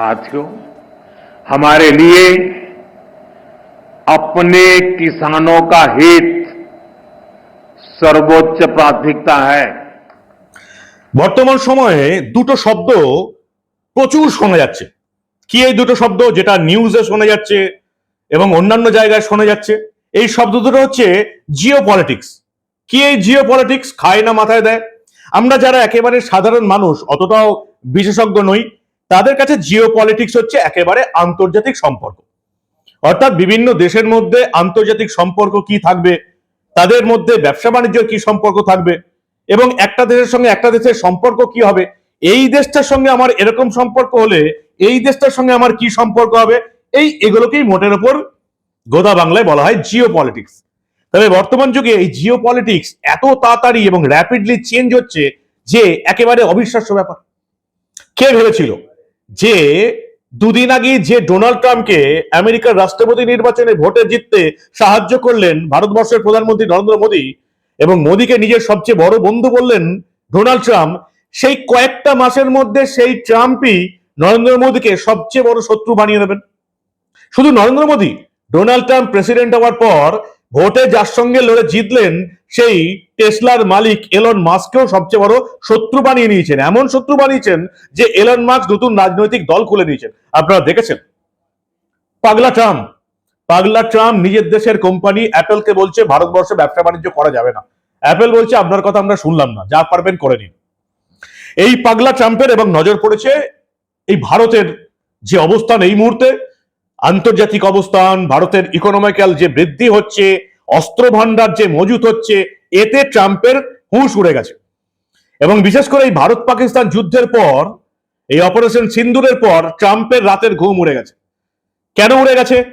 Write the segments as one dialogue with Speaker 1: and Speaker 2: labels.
Speaker 1: साथियों हमारे लिए अपने किसानों का हित सर्वोच्च प्राथमिकता है
Speaker 2: বর্তমান সময়ে দুটো শব্দ প্রচুর শোনা যাচ্ছে কি এই দুটো শব্দ যেটা নিউজে শোনা যাচ্ছে এবং অন্যান্য জায়গায় শোনা যাচ্ছে এই শব্দ দুটো হচ্ছে জিও পলিটিক্স কি এই জিও পলিটিক্স খায় না মাথায় দেয় আমরা যারা একেবারে সাধারণ মানুষ অতটাও বিশেষজ্ঞ নই তাদের কাছে জিও পলিটিক্স হচ্ছে একেবারে আন্তর্জাতিক সম্পর্ক। অর্থাৎ বিভিন্ন দেশের মধ্যে আন্তর্জাতিক সম্পর্ক কি থাকবে, তাদের মধ্যে ব্যবসা বাণিজ্যের কি সম্পর্ক থাকবে এবং একটা দেশের সঙ্গে একটা দেশের সম্পর্ক কি হবে, এই দেশটার সঙ্গে আমার এরকম সম্পর্ক হলে এই দেশটার সঙ্গে আমার কি সম্পর্ক হবে, এই এগুলোকেই মোটের ওপর গোদা বাংলায় বলা হয় জিও পলিটিক্স তবে বর্তমান যুগে এই জিও পলিটিক্স এত তাড়াতাড়ি এবং র্যাপিডলি চেঞ্জ হচ্ছে যে একেবারে অবিশ্বাস্য ব্যাপার। কে ভেবেছিল? যে দুদিন আগে যে ডোনাল্ড ট্রাম্পকে আমেরিকার রাষ্ট্রপতি নির্বাচনে ভোটে জিততে সাহায্য করলেন ভারতবর্ষের প্রধানমন্ত্রী নরেন্দ্র মোদী এবং মোদীকে নিজের সবচেয়ে বড় বন্ধু বললেন ডোনাল্ড ট্রাম্প, সেই কয়েকটা মাসের মধ্যে সেই ট্রাম্পই নরেন্দ্র মোদীকে সবচেয়ে বড় শত্রু বানিয়ে দেবেন। শুধু Narendra Modi, Donald Trump president হওয়ার পর ভোটে যার সঙ্গে লড়ে জিতলেন সেই টেসলার মালিক এলন মাস্ককেও সবচেয়ে বড় শত্রু বানিয়ে নিয়েছেন। এমন শত্রু বানিয়েছেন যে এলন মাস্ক নতুন রাজনৈতিক দল খুলে দিয়েছেন। আপনারা দেখেছেন? পাগলা ট্রাম্প। পাগলা ট্রাম্প নিজের দেশের কোম্পানি অ্যাপেলকে বলছে ভারতবর্ষে ব্যবসা বাণিজ্য করা যাবে না। অ্যাপেল বলছে, আপনার কথা আমরা শুনলাম না। যা পারবেন করে নিন। এই পাগলা ট্রাম্পের এবং নজর পড়েছে এই ভারতের যে অবস্থান এই মুহূর্তে। আন্তর্জাতিক অবস্থান, ভারতের ইকোনমিক্যাল যে বৃদ্ধি হচ্ছে অস্ত্র ভান্ডার যে মজুত হচ্ছে, এতে ট্রাম্পের হুঁশ উড়ে গেছে। এবং বিশেষ করে এই ভারত পাকিস্তান যুদ্ধের পর, এই অপারেশন সিন্দুরের পর, ট্রাম্পের রাতের ঘুম উড়ে গেছে। কেন উড়ে গেছে?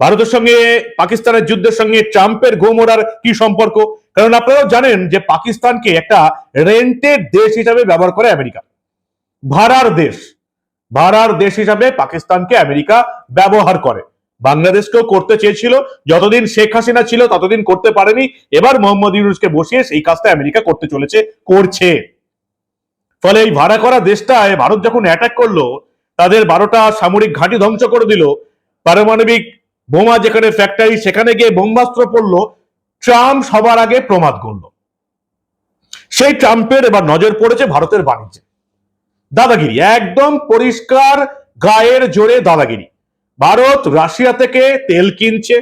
Speaker 2: ভারতের সঙ্গে, পাকিস্তানের যুদ্ধের সঙ্গে ট্রাম্পের ঘুম ওড়ার কি সম্পর্ক? কারণ আপনারাও জানেন যে পাকিস্তানকে একটা রেন্টেড দেশ হিসাবে ব্যবহার করে আমেরিকা। ভাড়ার দেশ। ভাড়ার দেশ হিসাবে পাকিস্তানকে আমেরিকা ব্যবহার করে। বাংলাদেশকেও করতে চেয়েছিল, যতদিন শেখ হাসিনা ছিল ততদিন করতে পারেনি। এবার মোহাম্মদ ইউনুসকে বসিয়ে সেই কাজটা আমেরিকা করতে চলেছে, করছে। ফলে এই ভাড়া করা দেশটায় ভারত যখন অ্যাটাক করল, তাদের বারোটা সামরিক ঘাঁটি ধ্বংস করে দিল। পারমাণবিক বোমা যেখানে ফ্যাক্টরি সেখানে গিয়ে বোমাস্ত্র পড়ল, ট্রাম্প সবার আগে প্রমাদ করল। সেই ট্রাম্পের এবার নজর পড়েছে ভারতের বাণিজ্যে। দাদাগিরি, একদম পরিষ্কার গায়ের জোরে দাদাগিরি। ভারত রাশিয়া থেকে তেল কিনছে,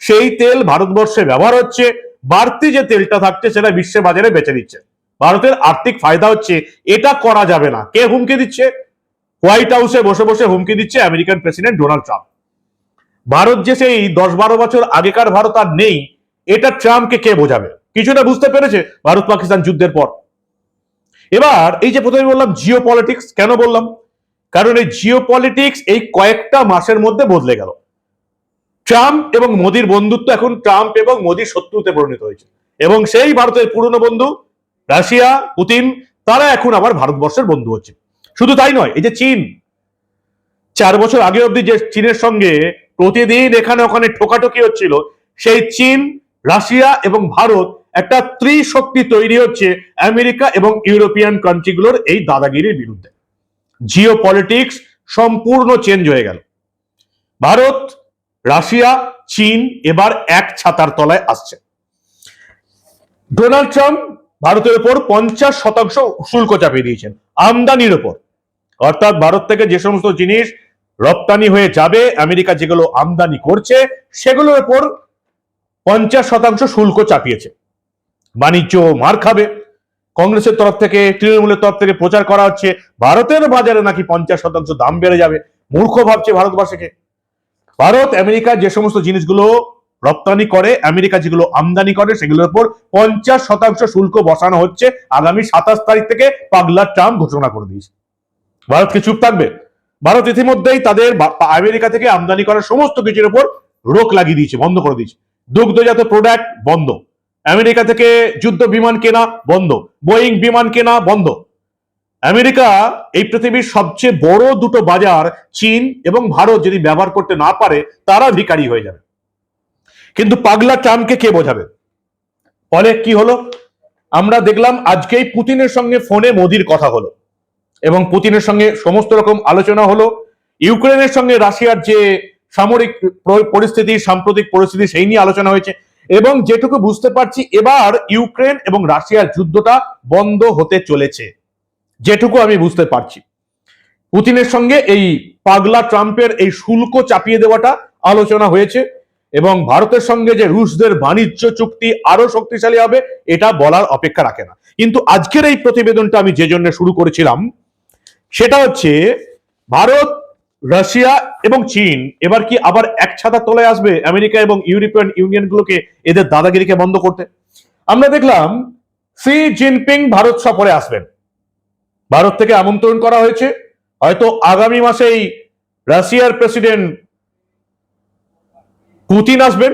Speaker 2: সেই তেল ভারতবর্ষে ব্যবহার হচ্ছে, বাড়তি যে তেলটা থাকছে সেটা বিশ্বের বাজারে বেচে দিচ্ছে ভারতের আর্থিক ফায়দা হচ্ছে, এটা করা যাবে না। কে হুমকি দিচ্ছে? হোয়াইট হাউসে বসে বসে হুমকি দিচ্ছে American president Donald Trump. Bharat যে সেই দশ বারো বছর আগেকার ভারত আর নেই, এটা ট্রাম্পকে কে বোঝাবে? কিছুটা বুঝতে পেরেছে ভারত পাকিস্তান যুদ্ধের পর। এবার এই যে প্রথমে বললাম জিও পলিটিক্স কেন বললাম? কারণ এই জিও পলিটিক্স এই কয়েকটা মাসের মধ্যে বদলে গেল। ট্রাম্প এবং মোদির বন্ধুত্ব এখন ট্রাম্প এবং মোদির শত্রুতে পরিণত হয়েছে। এবং সেই ভারতের পুরনো বন্ধু রাশিয়া, পুতিন, তারা এখন আবার ভারতবর্ষের বন্ধু হচ্ছে। শুধু তাই নয়, এই যে চীন, চার বছর আগে অব্দি যে চীনের সঙ্গে প্রতিদিন এখানে ওখানে ঠোকাঠকি হচ্ছিল, সেই চীন, রাশিয়া এবং ভারত একটা ত্রিশক্তি তৈরি হচ্ছে আমেরিকা এবং ইউরোপিয়ান কান্ট্রিগুলোর এই দাদাগিরির বিরুদ্ধে। জিও পলিটিক্স সম্পূর্ণ চেঞ্জ হয়ে গেল। ভারত, রাশিয়া, চীন এবার এক ছাতার তলায় আসছে। ডোনাল্ড ট্রাম্প ভারতের উপর পঞ্চাশ শতাংশ শুল্ক চাপিয়ে দিয়েছেন, আমদানির উপর অর্থাৎ ভারত থেকে যে সমস্ত জিনিস রপ্তানি হয়ে যাবে, আমেরিকা যেগুলো আমদানি করছে, সেগুলোর উপর পঞ্চাশ শতাংশ শুল্ক চাপিয়েছে। বাণিজ্য মার খাবে। কংগ্রেসের তরফ থেকে, তৃণমূলের তরফ থেকে প্রচার করা হচ্ছে, ভারতের বাজারে নাকি পঞ্চাশ শতাংশ দাম বেড়ে যাবে, মূর্খ ভাবছে ভারতবাসীকে। ভারত, আমেরিকা যে সমস্ত জিনিসগুলো রপ্তানি করে, আমেরিকা যেগুলো আমদানি করে, সেগুলোর উপর পঞ্চাশ শতাংশ শুল্ক বসানো হচ্ছে, আগামী সাতাশ তারিখ থেকে পাগলা ট্রাম্প ঘোষণা করে দিয়েছে। ভারত কি চুপ থাকবে? ভারত ইতিমধ্যেই তাদের আমেরিকা থেকে আমদানি করা সমস্ত কিছুর উপর রোক লাগিয়ে দিয়েছে, বন্ধ করে দিয়েছে। দুগ্ধজাত প্রোডাক্ট বন্ধ। আমেরিকা থেকে যুদ্ধ বিমান কেনা বন্ধ, বোয়িং বিমান কেনা বন্ধ। আমেরিকা এই পৃথিবীর সবচেয়ে বড় দুটো বাজার, চীন এবং ভারত যদি ব্যবহার করতে না পারে, তারা ভিকারি হয়ে যাবে। কিন্তু পাগলা ট্রাম্পকে কে বোঝাবে? ফলে কি হলো? আমরা দেখলাম আজকেই পুতিনের সঙ্গে ফোনে মোদির কথা হলো। এবং পুতিনের সঙ্গে সমস্ত রকম আলোচনা হলো। ইউক্রেনের সঙ্গে রাশিয়ার যে সামরিক পরিস্থিতি, সাম্প্রতিক পরিস্থিতি, সেই নিয়ে আলোচনা হয়েছে। এবং যেটুকু বুঝতে পারছি, এবার ইউক্রেন এবং রাশিয়ার যুদ্ধটা বন্ধ হতে চলেছে। যেটুকু আমি বুঝতে পারছি। পুতিনের সঙ্গে এই পাগলা ট্রাম্পের এই শুল্ক চাপিয়ে দেওয়াটা আলোচনা হয়েছে এবং ভারতের সঙ্গে যে রুশদের বাণিজ্য চুক্তি আরও শক্তিশালী হবে, এটা বলার অপেক্ষা রাখে না। কিন্তু আজকের এই প্রতিবেদনটা আমি যে জন্য শুরু করেছিলাম, সেটা হচ্ছে ভারত রাশিয়া এবং চীন, এবার কি আবার এক ছাতার তলায় আসবে আমেরিকা এবং ইউরোপিয়ান ইউনিয়ন গুলোকে এদের দাদাগিরিকে বন্ধ করতে? আমরা দেখলাম সি জিনপিং ভারত সফরে আসবেন। ভারত থেকে আমন্ত্রণ করা হয়েছে। হয়তো আগামী মাসেই রাশিয়ার প্রেসিডেন্ট পুতিন আসবেন।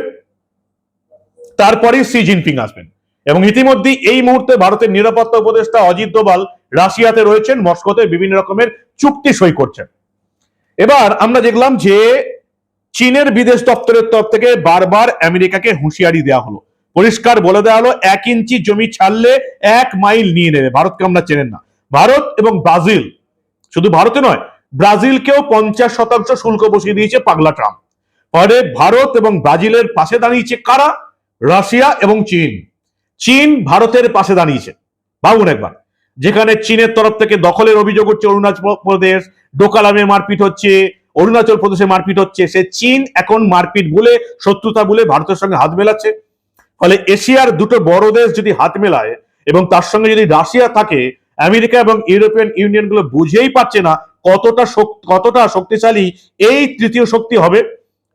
Speaker 2: তারপরেই সি জিনপিং আসবেন। এবং ইতিমধ্যে এই মুহূর্তে ভারতের নিরাপত্তা উপদেষ্টা অজিত দোভাল রাশিয়াতে রয়েছেন, মস্কোতে বিভিন্ন রকমের চুক্তি সই করছেন। এবার আমরা দেখলাম যে চীনের বিদেশ দপ্তরের তরফ থেকে বারবার আমেরিকাকে হুঁশিয়ারি দেওয়া হলো। পরিষ্কার বলে দেওয়া হলো, এক ইঞ্চি জমি ছাড়লে এক মাইল নিয়ে নেবে। ভারতকে আমরা চেনেন না। ভারত এবং ব্রাজিল, শুধু ভারতে নয়, ব্রাজিলকেও পঞ্চাশ শতাংশ শুল্ক বসিয়ে দিয়েছে পাগলা ট্রাম্প। ফলে ভারত এবং ব্রাজিলের পাশে দাঁড়িয়েছে কারা? রাশিয়া এবং চীন। চীন ভারতের পাশে দাঁড়িয়েছে। ভাবুন একবার। যেখানে চীনের তরফ থেকে দখলের অভিযোগ হচ্ছে অরুণাচল প্রদেশ ডোকালামে মারপিট হচ্ছে, অরুণাচল প্রদেশে মারপিট হচ্ছে, সে চীন এখন মারপিট বলে, শত্রুতা বলে ভারতের সঙ্গে হাত মেলাচ্ছে। ফলে এশিয়ার দুটো বড় দেশ যদি হাত মেলায় এবং তার সঙ্গে যদি রাশিয়া থাকে, আমেরিকা এবং ইউরোপিয়ান ইউনিয়নগুলো বুঝেই পাচ্ছে না কতটা কতটা শক্তিশালী এই তৃতীয় শক্তি হবে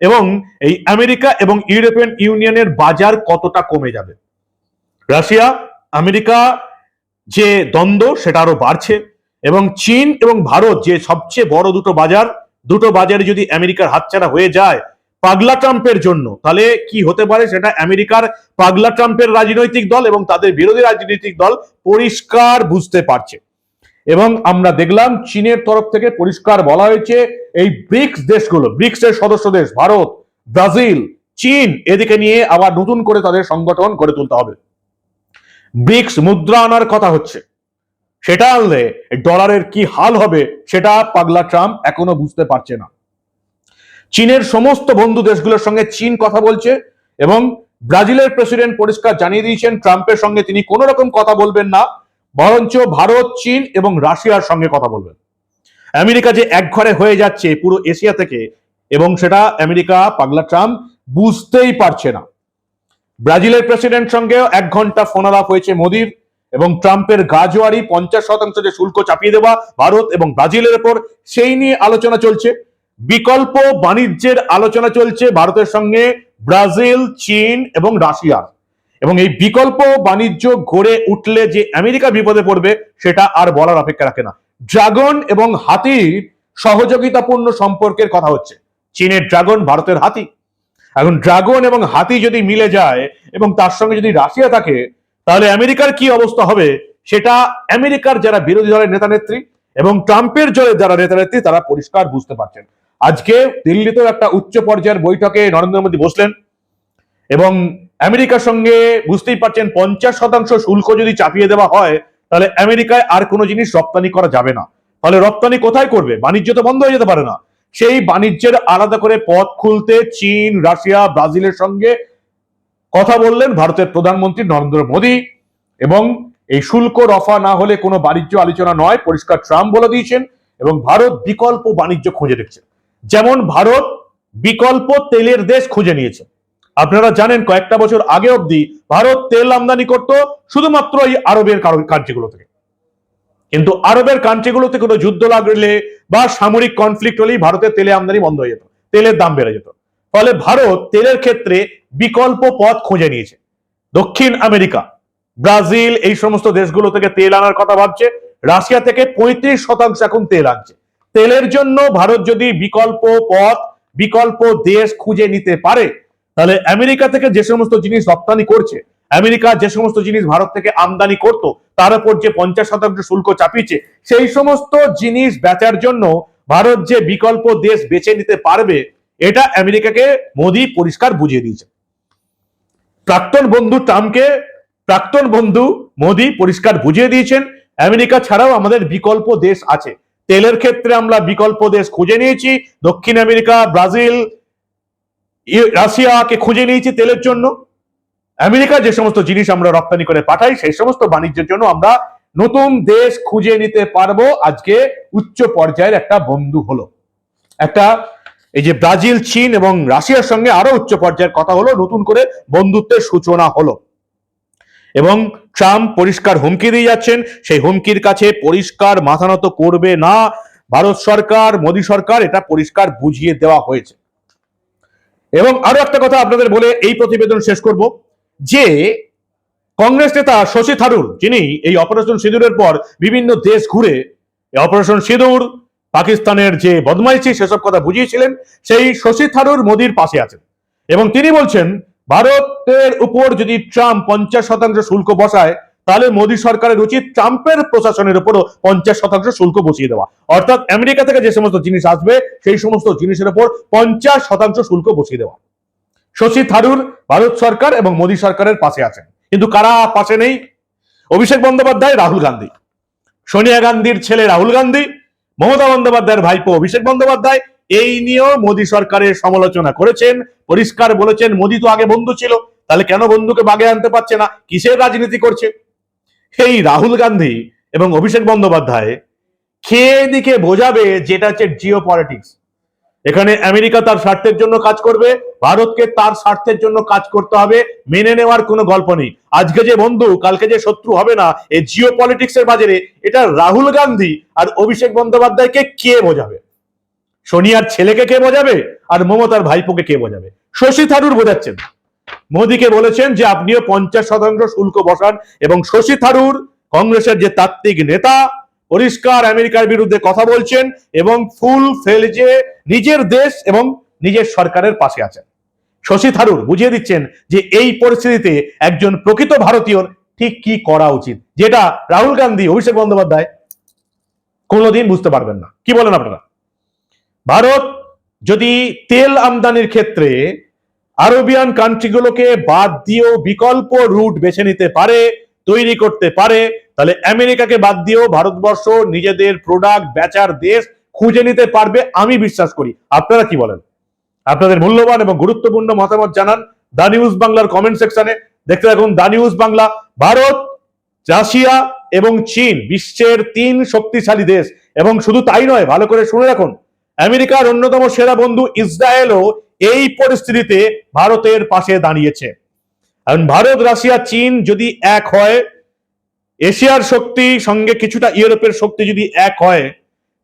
Speaker 2: এবং এই আমেরিকা এবং ইউরোপিয়ান ইউনিয়নের বাজার কতটা কমে যাবে। রাশিয়া, আমেরিকা যে দ্বন্দ্ব সেটা আরও বাড়ছে। এবং চীন এবং ভারত যে সবচেয়ে বড় দুটো বাজার, দুটো বাজারে যদি আমেরিকার হাতছাড়া হয়ে যায় পাগলা ট্রাম্পের জন্য, তাহলে কি হতে পারে? সেটা আমেরিকার পাগলা ট্রাম্পের রাজনৈতিক দল এবং তাদের বিরোধী রাজনৈতিক দল পরিষ্কার বুঝতে পারছে। এবং আমরা দেখলাম চীনের তরফ থেকে পরিষ্কার বলা হয়েছে, এই ব্রিক্স দেশগুলো ব্রিক্স এর সদস্য দেশ ভারত, ব্রাজিল, চীন, এদিকে নিয়ে আবার নতুন করে তাদের সংগঠন গড়ে তুলতে হবে। ব্রিক্স মুদ্রা আনার কথা হচ্ছে। সেটা আনলে ডলারের কি হাল হবে সেটা পাগলা ট্রাম্প এখনও বুঝতে পারছে না। চীনের সমস্ত বন্ধু দেশগুলোর সঙ্গে চীন কথা বলছে এবং ব্রাজিলের প্রেসিডেন্ট পরিষ্কার জানিয়ে দিয়েছেন, ট্রাম্পের সঙ্গে তিনি কোনো রকম কথা বলবেন না, বরঞ্চ ভারত, চীন এবং রাশিয়ার সঙ্গে কথা বলবেন। আমেরিকা যে একঘরে হয়ে যাচ্ছে পুরো এশিয়া থেকে এবং সেটা আমেরিকা পাগলা ট্রাম্প বুঝতেই পারছে না। ব্রাজিলের প্রেসিডেন্ট সঙ্গেও এক ঘণ্টা ফোনালাপ হয়েছে মোদির। এবং ট্রাম্পের গাজোয়ারি পঞ্চাশ শতাংশ যে শুল্ক চাপিয়ে দেওয়া ভারত এবং ব্রাজিলের উপর সেই নিয়ে আলোচনা চলছে। বিকল্প বাণিজ্যের আলোচনা চলছে ভারতের সঙ্গে ব্রাজিল, চীন এবং রাশিয়ার এবং এই বিকল্প বাণিজ্য গড়ে উঠলে যে আমেরিকা বিপদে পড়বে, সেটা আর বলার অপেক্ষা রাখে না। ড্রাগন এবং হাতির সহযোগিতাপূর্ণ সম্পর্কের কথা হচ্ছে। চীনের ড্রাগন ভারতের হাতি। এখন ড্রাগন এবং হাতি যদি মিলে যায় এবং তার সঙ্গে যদি রাশিয়া থাকে তাহলে আমেরিকার কি অবস্থা হবে? সেটা আমেরিকার যারা বিরোধী দলের নেতা নেত্রী এবং ট্রাম্পের জলের যারা নেতা নেত্রী, তারা পরিষ্কার বুঝতে পারছেন। আজকে দিল্লিতেও একটা উচ্চ পর্যায়ের বৈঠকে নরেন্দ্র মোদী বসলেন এবং আমেরিকার সঙ্গে বুঝতেই পারছেন পঞ্চাশ শতাংশ শুল্ক যদি চাপিয়ে দেওয়া হয়, তাহলে আমেরিকায় আর কোনো জিনিস রপ্তানি করা যাবে না। ফলে রপ্তানি কোথায় করবে? বাণিজ্য তো বন্ধ হয়ে যেতে পারে না। সেই বাণিজ্যের আলাদা করে পথ খুলতে চীন, রাশিয়া, ব্রাজিলের সঙ্গে কথা বললেন ভারতের প্রধানমন্ত্রী নরেন্দ্র মোদী এবং এই শুল্ক রফা না হলে কোনো বাণিজ্য আলোচনা নয়, পরিষ্কার ট্রাম্প বলে দিয়েছেন এবং ভারত বিকল্প বাণিজ্য খুঁজে দেখছে যেমন ভারত বিকল্প তেলের দেশ খুঁজে নিয়েছে। আপনারা জানেন কয়েকটা বছর আগে অবধি ভারত তেল আমদানি করত শুধুমাত্র এই আরবের কান্ট্রিগুলো থেকে। কিন্তু আরবের কান্ট্রিগুলোতে কোনো যুদ্ধ লাগলে বা সামরিক কনফ্লিক্ট হলেই ভারতের তেলে আমদানি বন্ধ হয়ে যেত, তেলের দাম বেড়ে যেত। ফলে ভারত তেলের ক্ষেত্রে বিকল্প পথ খুঁজে নিয়েছে। দক্ষিণ আমেরিকা, ব্রাজিল এই সমস্ত দেশগুলো থেকে তেল আনার কথা ভাবছে। রাশিয়া থেকে পঁয়ত্রিশ শতাংশ এখন তেল আনছে। তেলের জন্য ভারত যদি বিকল্প পথ, বিকল্প দেশ খুঁজে নিতে পারে, তাহলে আমেরিকা থেকে যে সমস্ত জিনিস রপ্তানি করছে, আমেরিকা যে সমস্ত জিনিস ভারত থেকে আমদানি করত, তার উপর যে পঞ্চাশ শতাংশ শুল্ক চাপিয়েছে, সেই সমস্ত জিনিস বেচার জন্য ভারত যে বিকল্প দেশ বেছে নিতে পারবে এটা আমেরিকাকে মোদী পরিষ্কার বুঝিয়ে দিয়েছে। প্রাক্তন বন্ধু ট্রাম্পকে প্রাক্তন বন্ধু মোদী পরিষ্কার বুঝিয়ে দিয়েছেন। আমেরিকা ছাড়াও আমাদের বিকল্প দেশ আছে। তেলের ক্ষেত্রে আমরা বিকল্প দেশ খুঁজে নিয়েছি। দক্ষিণ আমেরিকা, ব্রাজিল রাশিয়াকে খুঁজে নিয়েছি তেলের জন্য। আমেরিকা যে সমস্ত জিনিস আমরা রপ্তানি করে পাঠাই, সেই সমস্ত বাণিজ্যের জন্য আমরা নতুন দেশ খুঁজে নিতে পারব। আজকে উচ্চ পর্যায়ের একটা বন্ধু হলো। একটা এই যে ব্রাজিল, চীন এবং রাশিয়ার সঙ্গে আরও উচ্চ পর্যায়ের কথা হলো, নতুন করে বন্ধুত্বের সূচনা হলো। এবং ট্রাম্প পরিষ্কার হুমকি দিয়ে যাচ্ছেন, সেই হুমকির কাছে পরিষ্কার মাথা নত করবে না, ভারত সরকার, মোদী সরকার, এটা পরিষ্কার বুঝিয়ে দেওয়া হয়েছে। এবং আরও একটা কথা আপনাদের বলে এই প্রতিবেদন শেষ করব, যে কংগ্রেস নেতা শশী থারুর, যিনি এই অপারেশন সিঁদুরের পর বিভিন্ন দেশ ঘুরে অপারেশন সিঁদুর পাকিস্তানের যে বদমাইশি সেসব কথা বুঝিয়েছিলেন, সেই শশী থারুর মোদির পাশে আছেন। এবং তিনি বলছেন, ভারতের উপর যদি ট্রাম্প পঞ্চাশ শতাংশ শুল্ক বসায়, তাহলে মোদী সরকারের উচিত ট্রাম্পের প্রশাসনের উপরও পঞ্চাশ শতাংশ শুল্ক বসিয়ে দেওয়া। অর্থাৎ আমেরিকা থেকে যে সমস্ত জিনিস আসবে, সেই সমস্ত জিনিসের উপর পঞ্চাশ শতাংশ শুল্ক বসিয়ে দেওয়া। শশী থারুর ভারত সরকার এবং মোদী সরকারের পাশে আছেন। কিন্তু কারা পাশে নেই? অভিষেক বন্দ্যোপাধ্যায়, রাহুল গান্ধী। সোনিয়া গান্ধীর ছেলে রাহুল গান্ধী মমতা বন্দ্যোপাধ্যায়ের ভাইপো অভিষেক বন্দ্যোপাধ্যায়। এই নিয়েও মোদী সরকারের সমালোচনা করেছেন। পরিষ্কার বলেছেন, মোদী তো আগে বন্ধু ছিল। তাহলে কেন বন্ধুকে বাগে আনতে পারছে না? কিসের রাজনীতি করছে? এই রাহুল গান্ধী এবং অভিষেক বন্দ্যোপাধ্যায় খেয়ে দিকে বোঝাবে যেটা হচ্ছে জিও পলিটিক্স এখানে আমেরিকা তার স্বার্থের জন্য কাজ করবে, ভারতকে তার স্বার্থের জন্য কাজ করতে হবে, মেনে নেওয়ার কোনো গল্প নেই। আজকে যে বন্ধু, কালকে যে শত্রু হবে না এই জিও পলিটিক্স এর বাজারে, এটা রাহুল গান্ধী আর অভিষেক বন্দ্যোপাধ্যায়কে কে বোঝাবে? সোনিয়ার ছেলেকে কে বোঝাবে? আর মমতার ভাইপোকে কে বোঝাবে? শশী থারুর বোঝাচ্ছেন। মোদীকে বলেছেন যে, আপনিও পঞ্চাশ শতাংশ শুল্ক বসান এবং শশী থারুর কংগ্রেসের যে তাত্ত্বিক নেতা পরিষ্কার আমেরিকার বিরুদ্ধে কথা বলছেন এবং ফুল ফেলজে নিজের দেশ এবং নিজের সরকারের পাশে আছেন। শশী থারুর বুঝিয়ে দিচ্ছেন যে এই পরিস্থিতিতে একজন প্রকৃত ভারতীয়র ঠিক কি করা উচিত, যেটা রাহুল গান্ধী, অভিষেক বন্দ্যোপাধ্যায় কোনোদিন বুঝতে পারবেন না। কি বলেন আপনারা? ভারত যদি তেল আমদানির ক্ষেত্রে আরবিয়ান কান্ট্রিগুলোকে বাদ দিয়েও বিকল্প রুট বেছে নিতে পারে, তৈরি করতে পারে তাহলে আমেরিকাকে বাদ দিয়েও ভারতবর্ষ নিজেদের প্রোডাক্ট বেচার দেশ খুঁজে নিতে পারবে, আমি বিশ্বাস করি। আপনারা কি বলেন? আপনাদের মূল্যবান এবং গুরুত্বপূর্ণ মতামত জানান দা নিউজ বাংলার কমেন্ট সেকশনে দেখতে থাকুন the news Bangla. Bharat, Russia এবং চীন বিশ্বের তিন শক্তিশালী দেশ। এবং শুধু তাই নয়, ভালো করে শুনে রাখুন, আমেরিকার অন্যতম সেরা বন্ধু ইসরায়েলও এই পরিস্থিতিতে ভারতের পাশে দাঁড়িয়েছে। কারণ ভারত, রাশিয়া, চীন যদি এক হয় এশিয়ার শক্তি সঙ্গে কিছুটা ইউরোপের শক্তি যদি এক হয়,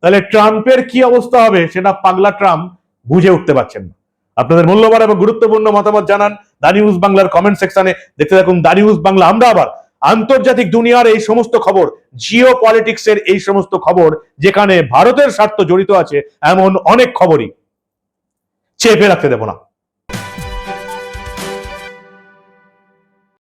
Speaker 2: তাহলে ট্রাম্পের কি অবস্থা হবে সেটা পাগলা ট্রাম্প বুঝে উঠতে পারছেন না। আপনাদের মূল্যবান এবং গুরুত্বপূর্ণ মতামত জানান দা নিউজ বাংলার কমেন্ট সেকশনে দেখতে থাকুন দা নিউজ বাংলা। আমরা আবার আন্তর্জাতিক দুনিয়ার এই সমস্ত খবর জিও পলিটিক্সের এই সমস্ত খবর, যেখানে ভারতের স্বার্থ জড়িত আছে, এমন অনেক খবরই চেপে রাখতে দেব না।